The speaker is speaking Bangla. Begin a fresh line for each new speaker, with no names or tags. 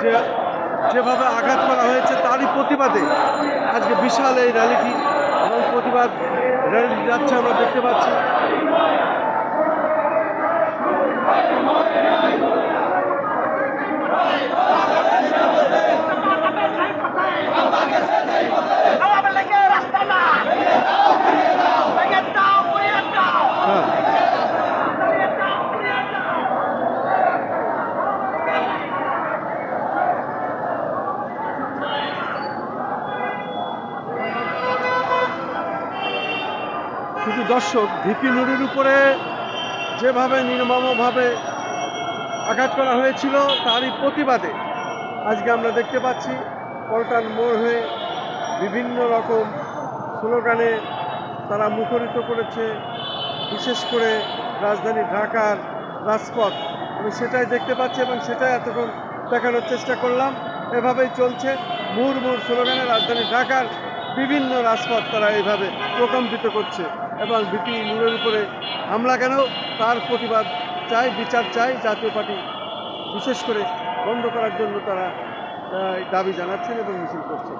যে যেভাবে আঘাত করা হয়েছে তারই প্রতিবাদে আজকে বিশাল এই র্যালিটি এবং প্রতিবাদ র্যালি যাচ্ছে আমরা দেখতে পাচ্ছি। শুধু দর্শক ভিপি নুরের উপরে যেভাবে নির্মমভাবে আঘাত করা হয়েছিল, তারই প্রতিবাদে আজকে আমরা দেখতে পাচ্ছি পল্টান মোড় হয়ে বিভিন্ন রকম স্লোগানে তারা মুখরিত করেছে, বিশেষ করে রাজধানী ঢাকার রাজপথ। আমি সেটাই দেখতে পাচ্ছি এবং সেটাই এতক্ষণ দেখানোর চেষ্টা করলাম। এভাবেই চলছে। মুহুর মুহুর স্লোগানে রাজধানী ঢাকার বিভিন্ন রাজপথ তারা এইভাবে প্রকম্পিত করছে এবং বিপি নূরের উপরে হামলা কেন? তার প্রতিবাদ চাই, বিচার চাই জাতীয় পার্টি বিশেষ করে বন্ধ করার জন্য তারা দাবি জানাচ্ছেন এবং মিছিল করছেন।